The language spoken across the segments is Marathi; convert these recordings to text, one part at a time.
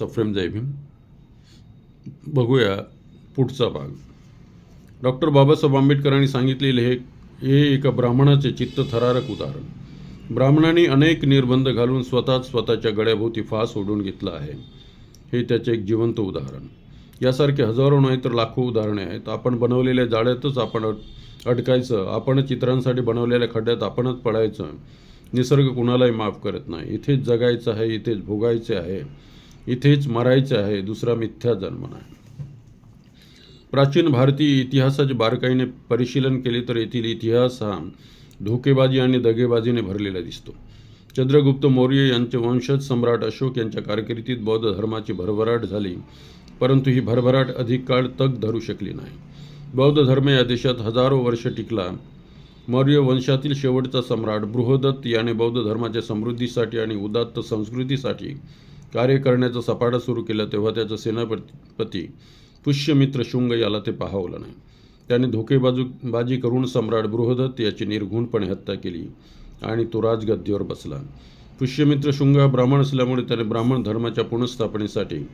सफ्रेम जय भीम बघूया पुढचा भाग. डॉक्टर बाबासाहेब आंबेडकरांनी सांगितलेले हे हे एका ब्राह्मणाचे चित्त थरारक उदाहरण. ब्राह्मणांनी अनेक निर्बंध घालून स्वतःच स्वतःच्या गळ्याभोवती फास ओढून घेतला आहे. हे त्याचे एक जिवंत उदाहरण. यासारखे हजारो नाही तर लाखो उदाहरणे आहेत. आपण बनवलेल्या जाळ्यातच आपण अडकायचं आपण चित्रांसाठी बनवलेल्या खड्ड्यात आपणच पडायचं निसर्ग कुणालाही माफ करत नाही. इथेच जगायचं आहे इथेच भोगायचे आहे. इथेच मरायचं आहे दुसरा मिथ्या जन्म नाही. प्राचीन भारतीय इतिहासाचे बारकाईने परिशीलन केले तर येथील इतिहास हा धोकेबाजी आणि दगेबाजीने भरलेला दिसतो. चंद्रगुप्त मौर्य यांचे वंशज सम्राट अशोक यांच्या कारकिर्दीत बौद्ध धर्माची भरभराट झाली परंतु ही भरभराट अधिक काळ तग धरू शकली नाही. बौद्ध धर्म या देशात हजारो वर्ष टिकला. मौर्य वंशातील शेवटचा सम्राट बृहदत्त याने बौद्ध धर्माच्या समृद्धीसाठी आणि उदात्त संस्कृतीसाठी कार्य करण्याचा सपाटा सुरू केला तेव्हा त्याचा सेनापती पुष्यमित्र शुंग याला ते पाहावलं नाही. त्याने धोकेबाजू बाजी करून सम्राट बृहदत्त याची निर्घुणपणे हत्या केली आणि तो राजगद्दीवर बसला. पुष्यमित्र शुंग हा ब्राह्मण असल्यामुळे त्याने ब्राह्मण धर्माच्या पुनर्स्थापनेसाठी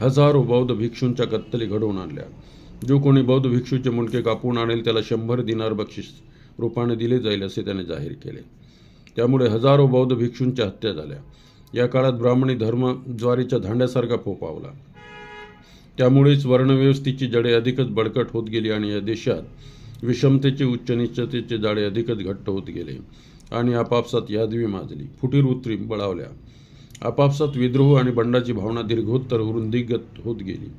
हजारो बौद्ध भिक्षूंच्या कत्तली घडवून आणल्या. जो कोणी बौद्ध भिक्षूचे मुंडके कापून आणेल त्याला शंभर दिनार बक्षीस रूपाने दिले जाईल असे त्याने जाहीर केले. त्यामुळे हजारो बौद्ध भिक्षूंच्या हत्या झाल्या. या काळात ब्राह्मणी धर्म ज्वारीच्या धांड्यासारखा फोपावला त्यामुळेच वर्णव्यवस्थेची जडे अधिकच बळकट होत गेली आणि या देशात विषमतेचे उच्च निश्चतेचे जाळे अधिकच घट्ट होत गेले आणि आपापसात यादवी माजली फुटीर उतरी बळावल्या. आपापसात विद्रोह आणि बंडाची भावना दीर्घोत्तर वृंदिगत होत गेली.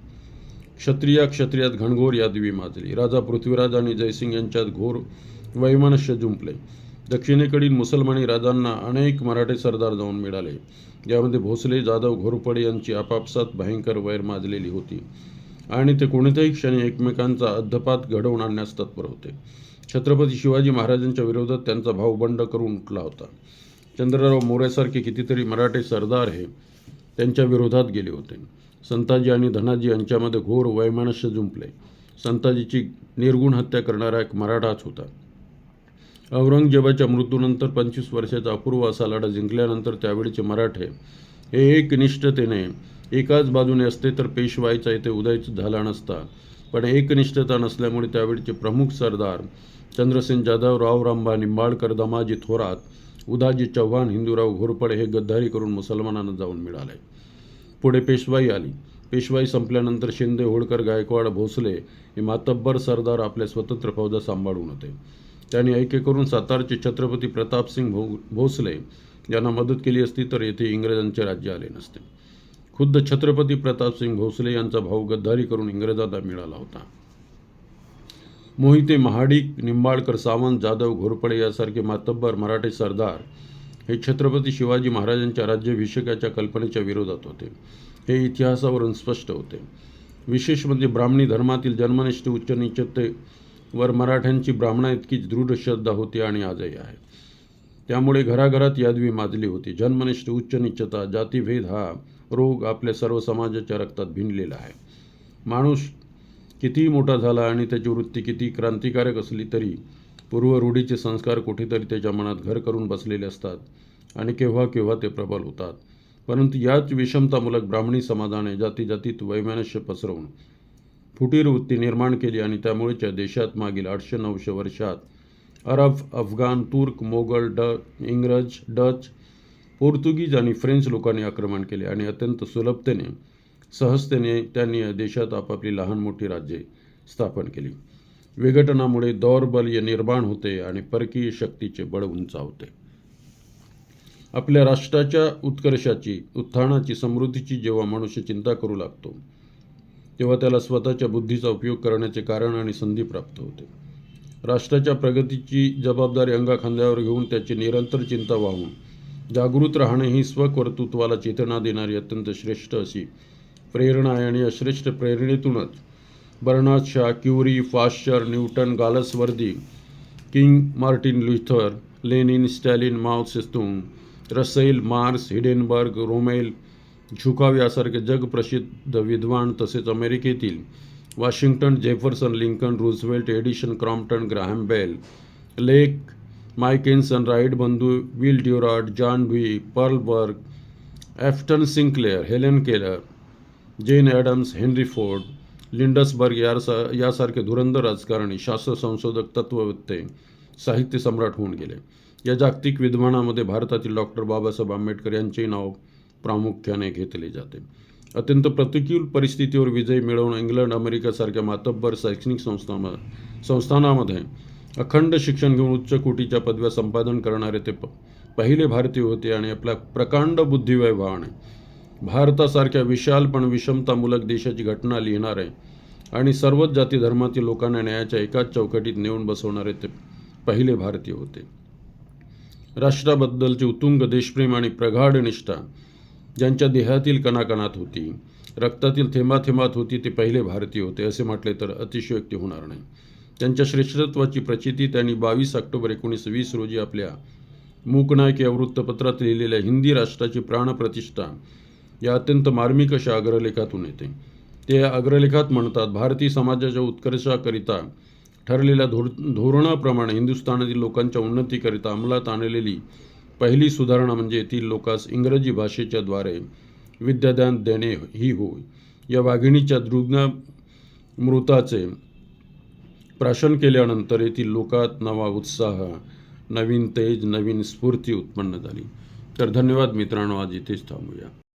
क्षत्रिया क्षत्रियात घणघोर यादवी माजली. राजा पृथ्वीराज आणि जयसिंग यांच्यात घोर वैमनस्य जुंपले. दक्षिणेकडील मुसलमानी राजांना अनेक मराठे सरदार जाऊन मिळाले. यामध्ये भोसले जाधव घोरपडे यांची आपापसात भयंकर वैर माजलेली होती. आणि ते कोणत्याही क्षणी एकमेकांचा अद्धपात घडवून आणण्यास तत्पर होते. छत्रपती शिवाजी महाराजांच्या विरोधात त्यांचा भाव बंड करून उठला होता. चंद्रराव मोऱ्यासारखे कितीतरी मराठे सरदार हे त्यांच्या विरोधात गेले होते. संताजी आणि धनाजी यांच्यामध्ये घोर वैमानस्य जुंपले. संताजीची निर्गुण हत्या करणारा एक मराठाच होता. औरंगजेबाच्या मृत्यूनंतर पंचवीस वर्षाचा अपूर्व असा लढा जिंकल्यानंतर त्यावेळीचे मराठे हे एकनिष्ठतेने एकाच बाजूने असते तर पेशवाईचा इथे उदयच झाला नसता. पण एकनिष्ठता नसल्यामुळे त्यावेळीचे प्रमुख सरदार चंद्रसेन जाधव राव रामबा निंबाळकर दमाजी थोरात उदाजी चव्हाण हिंदूराव घोरपडे हे गद्दारी करून मुसलमानांना जाऊन मिळाले. पुढे पेशवाई आली. पेशवाई संपल्यानंतर शिंदे होळकर गायकवाड भोसले हे मातब्बर सरदार आपल्या स्वतंत्र फौजा सांभाळून होते. त्यांनी ऐके करून सातारचे छत्रपती प्रतापसिंग भो भोसले यांना मदत केली असती तर येथे इंग्रजांचे राज्य आले नसते. खुद्द छत्रपती प्रतापसिंग भोसले यांचा भाऊ गद्दारी करून इंग्रजांना मिळाला होता. मोहिते महाडिक निंबाळकर सावंत जाधव घोरपडे यासारखे मातब्बर मराठे सरदार हे छत्रपती शिवाजी महाराजांच्या राज्याभिषेकाच्या कल्पनेच्या विरोधात होते. हे इतिहासावरून स्पष्ट होते. विशेष म्हणजे ब्राह्मणी धर्मातील जन्मनिष्ठ उच्च वर मराठ्यांची ब्राह्मणा इतकीच दृढ श्रद्धा होती आणि आजही आहे. त्यामुळे घराघरात यादवी माजली होती. जन्मनिष्ठ उच्च निश्चता जातीभेद हा रोग आपल्या सर्व समाजाच्या रक्तात भिनलेला आहे. माणूस कितीही मोठा झाला आणि त्याची वृत्ती किती क्रांतिकारक असली तरी पूर्व रूढीचे संस्कार कुठेतरी त्याच्या मनात घर करून बसलेले असतात आणि केव्हा केव्हा ते प्रबल होतात. परंतु याच विषमतामूलक ब्राह्मणी समाजाने जाती जातीत वैमानस्य पसरवून फुटीर वृत्ती निर्माण केली आणि त्यामुळेच्या देशात मागील आठशे नऊशे वर्षात अरब अफगाण तुर्क मोगल ड इंग्रज डच पोर्तुगीज आणि फ्रेंच लोकांनी आक्रमण केले आणि अत्यंत सुलभतेने सहजतेने त्यांनी या देशात आपापली लहान मोठी राज्ये स्थापन केली. विघटनामुळे दौर्बल्य निर्माण होते आणि परकीय शक्तीचे बळ उंचावते. आपल्या राष्ट्राच्या उत्कर्षाची उत्थानाची समृद्धीची जेव्हा मनुष्य चिंता करू लागतो तेव्हा त्याला स्वतःच्या बुद्धीचा उपयोग करण्याचे कारण आणि संधी प्राप्त होते. राष्ट्राच्या प्रगतीची जबाबदारी अंगाखांद्यावर घेऊन त्याची निरंतर चिंता वाहून जागृत राहणे ही स्वकर्तृत्वाला चेतना देणारी अत्यंत श्रेष्ठ अशी प्रेरणा आहे. आणि या श्रेष्ठ प्रेरणेतूनच Bernard Shaw Curie Pasteur Newton Galsworthy King Martin Luther Lenin Stalin Mao Tse tung Russell Marx Hindenburg Rommel झुकाव यासारखे जगप्रसिद्ध विद्वान तसेच अमेरिकेतील Washington Jefferson Lincoln Roosevelt Edison Crompton Graham Bell लेक मायकेन्सन राईड बंधू Will Durant John V पर्लबर्ग Upton Sinclair Helen Keller Jane Addams Henry Ford Lindbergh यासा यासारखे धुरंधर राजकारणी शास्त्र संशोधक तत्ववेत्ते साहित्य सम्राट होऊन गेले. या जागतिक विद्वानामध्ये भारतातील डॉक्टर बाबासाहेब आंबेडकर यांचेही नाव प्रामुख्याने घेतले जाते. अत्यंत प्रतिकूल परिस्थितीवर विजय मिळवून इंग्लंड अमेरिकासारख्या मातब्बर शैक्षणिक संस्थांम संस्थानामध्ये अखंड शिक्षण घेऊन उच्च कोटीच्या पदव्या संपादन करणारे ते प पहिले भारतीय होते आणि आपल्या प्रकांड बुद्धिवैभावाने भारतासारख्या विशाल पण विषमतामूलक देशाची घटना लिहिणारे आणि सर्वच जाती धर्मातील लोकांना न्यायाच्या एकाच चौकटीत नेऊन बसवणारे ते पहिले भारतीय होते. राष्ट्राबद्दलचे उत्तुंग देशप्रेम आणि प्रगाढ निष्ठा ज्यांच्या देहातील कणाकणात होती रक्तातील थेंबाथेंबात होती ते पहिले भारतीय होते असे म्हटले तर अतिशयोक्ती होणार नाही. त्यांच्या श्रेष्ठत्वाची प्रचिती त्यांनी बावीस ऑक्टोबर एकोणीस वीस रोजी आपल्या मूकनायक या वृत्तपत्रात लिहिलेल्या हिंदी राष्ट्राची प्राणप्रतिष्ठा या अत्यंत मार्मिक अशा अग्रलेखातून येते. ते या अग्रलेखात म्हणतात भारतीय समाजाच्या उत्कर्षाकरिता ठरलेल्या धोर धोरणाप्रमाणे हिंदुस्थानातील लोकांच्या उन्नतीकरिता अंमलात आणलेली सुधारणा म्हणजे येथील लोकांस इंग्रजी भाषेच्या द्वारे विद्यादान देणे ही होय. या वाघिणीच्या दृग्न मृताचे प्राशन केल्यानंतर येथील लोकात नवा उत्साह नवीन तेज नवीन स्फूर्ती उत्पन्न झाली. तर धन्यवाद मित्रांनो आज इथेच थांबूया.